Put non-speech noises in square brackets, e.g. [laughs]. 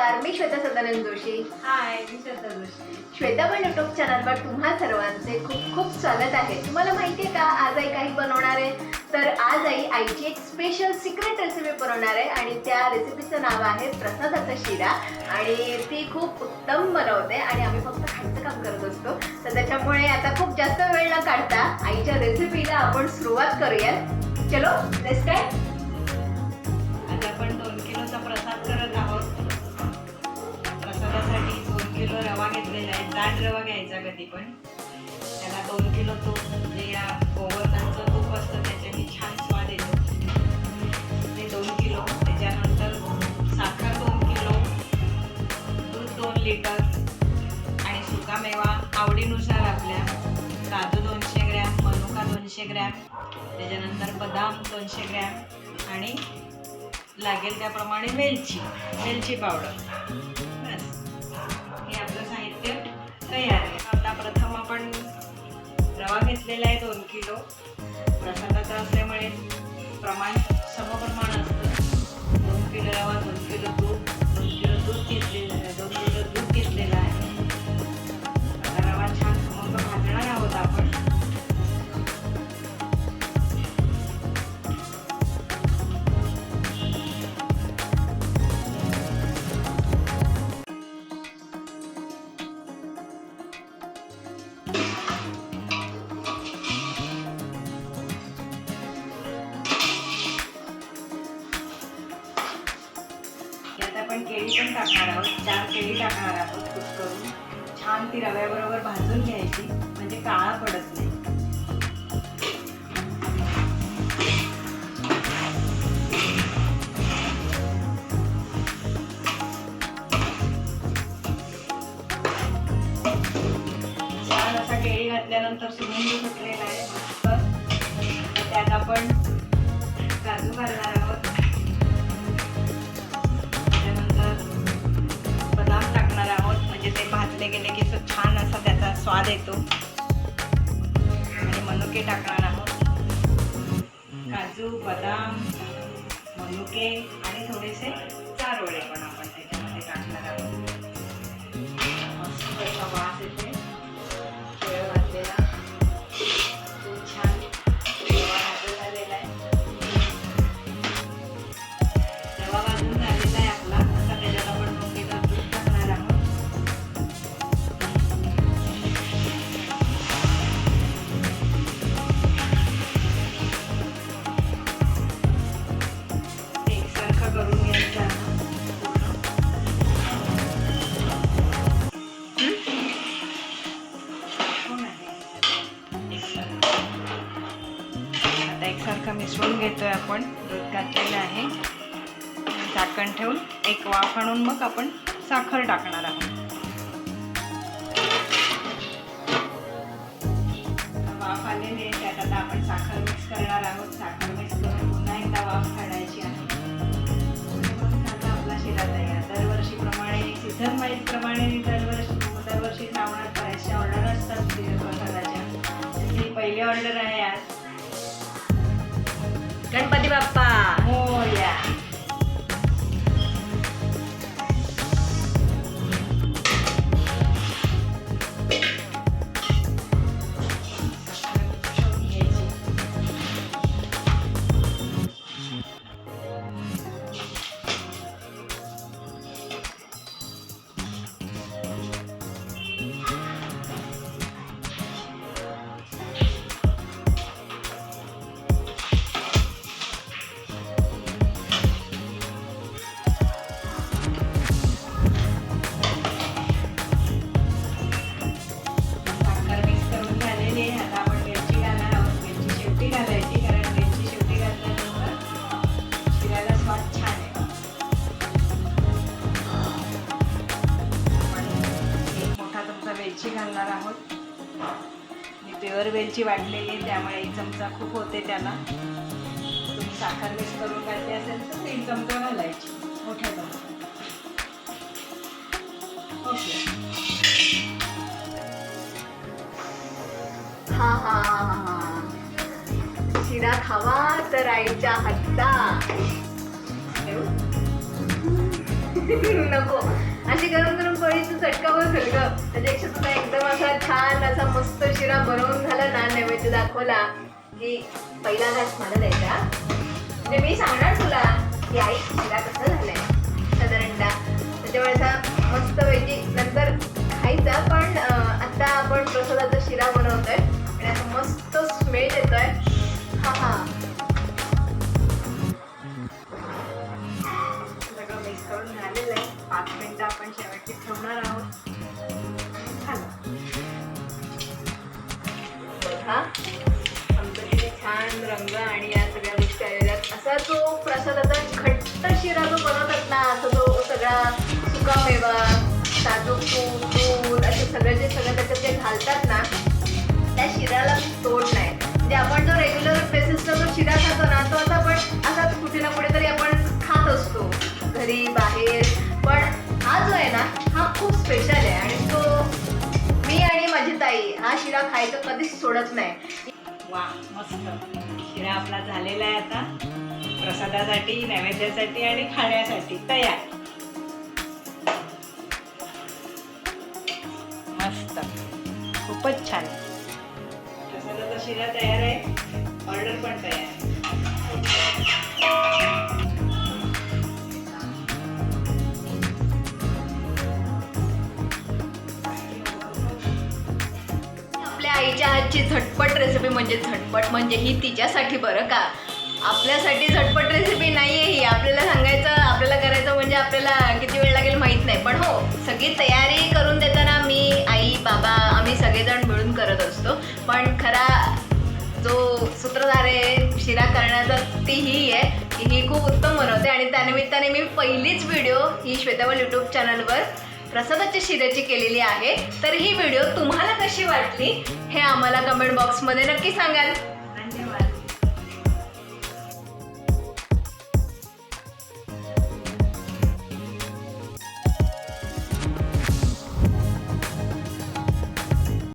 नमस्कार मी श्वेता सदानंद जोशी. हाय मी श्रद्धा जोशी. श्वेता पण युट्यूब चॅनलवर तुम्हा सर्वांचे खूप खूप स्वागत आहे. तुम्हाला माहिती आहे का आज आई काही बनवणार आहे? तर आज आई आईची एक स्पेशल सिक्रेट रेसिपी बनवणार आहे आणि त्या रेसिपीचं नाव आहे प्रसादाचा शिरा आणि ती खूप उत्तम बनवते आणि आम्ही फक्त खायचं काम करत असतो. तर त्याच्यामुळे आता खूप जास्त वेळ न काढता आईच्या रेसिपीला आपण सुरुवात करूयात. चलो लेट्स काय घ्यायचा पण. त्याला दोन किलो तूप म्हणजे या गोवर्धनचं तूप असतं त्याच्याने छान स्वाद येतो. ते दोन किलो त्याच्यानंतर साखर दोन किलो दूध दोन लिटर आणि सुकामेवा आवडीनुसार आपल्या. काजू दोनशे ग्रॅम मनुका दोनशे ग्रॅम त्याच्यानंतर बदाम दोनशे ग्रॅम आणि लागेल त्याप्रमाणे वेलची वेलची पावडर. बस. हे आपलं साहित्य तयार आहे. आपण रवा घेतलेला आहे दोन किलो. प्रसादाचा असल्यामुळे प्रमाण समप्रमाण असतं. दोन किलो रवा दोन किलो दूध दोन किलो दूध घेतलेलं केळी टाकणार आहोत चार केळी टाकणार आहोत कूट करून छान ती रव्याबरोबर भाजून घ्यायची म्हणजे काळा पडत नाही. छान असा केळी घातल्यानंतर सुगंध सुटलेला आहे मस्त. त्यात आपण काजू घालणार स्वाद येतो. आणि मनुके टाकणार आहोत. काजू बदाम मनुके आणि थोडेसे चारोळे पण आपण. झाकण ठेवून एक वाफ आणून मग आपण साखर टाकणार आहोत. वाफ आलेली आहे त्यात आता आपण साखर मिक्स करणार आहोत. साखर मिक्स करून पुन्हा एकदा वाफ काढायची आहे. आता आपला शिरा तयार दरवर्षीप्रमाणे सीझन वाईज प्रमाणे दरवर्षी दरवर्षी श्रावणात बऱ्याचशा ऑर्डर असतात प्रसादाच्या. ही पहिली ऑर्डर आहे आज. गणपती बाप्पा. प्युअर वेलची वाटलेली आहे त्यामुळे एक चमचा खूप होते त्याला. तुम्ही साखर मिक्स करून घालते असेल तर तीन चमचा घालायची मोठ्या चमचा ओके. हा हा हा हा. शिरा खावा तर आईच्या हातचा. [laughs] नको. अशी गरम गरम पोळीचं चटका बसेल ग. त्याच्यापेक्षा तुला एकदम असा छान असा मस्त शिरा बनवून झाला ना नैवेद्य दाखवला की पहिला घास मला द्यायचा. म्हणजे मी सांगणार तुला की आई शिरा कसं झालंय. साधारणतः त्याच्यामुळे असा मस्तपैकी नंतर खायचा पण आता आपण प्रसादाचा शिरा बनवतोय आणि असा मस्त स्मेल येतोय. हा हा. सगळं मिक्स करून झालेलं आहे. पाच मिनिटं बघा आमचं किती छान रंग आणि या सगळ्या गोष्टी आलेल्या असा तो प्रसादाचा घट्ट शिरा जो बनवतात ना असा तो सगळा सुका मेवा साजूक तूप दूध असे सगळे जे सगळं त्याच्यात जे घालतात ना त्या शिऱ्याला तोड नाही. म्हणजे आपण जो रेग्युलर बेसिसचा जो शिरा खातो ना तो आता आपण असाच कुठे ना कुठेतरी आपण खात असतो. घरी बाहेर. पण हा जो आहे ना हा खूप स्पेशल आहे आणि ताई हा शिरा खायचं कधीच सोडत नाही. वा मस्त. शिरा आपला झालेला आहे आता. प्रसादासाठी नैवेद्यासाठी आणि खाण्यासाठी तयार. मस्त. खूपच छान. प्रसादाचा शिरा तयार आहे. ऑर्डर पण तयार आजची झटपट रेसिपी म्हणजे झटपट म्हणजे ही तिच्यासाठी बरं का? आपल्यासाठी झटपट रेसिपी नाही आहे ही. आपल्याला सांगायचं आपल्याला करायचं म्हणजे आपल्याला किती वेळ लागेल माहीत नाही. पण हो सगळी तयारी करून देताना मी आई बाबा आम्ही सगळेजण मिळून करत असतो. पण खरा जो सूत्रधार आहे शिरा करण्याचा ती ही आहे की ही खूप उत्तम बनवते. आणि त्यानिमित्ताने मी पहिलीच व्हिडिओ ही श्वेतावल यूट्यूब चॅनलवर प्रसादाच्या शिऱ्याची केलेली आहे. तर ही व्हिडिओ तुम्हाला कशी वाटली हे आम्हाला कमेंट बॉक्समध्ये नक्की सांगाल.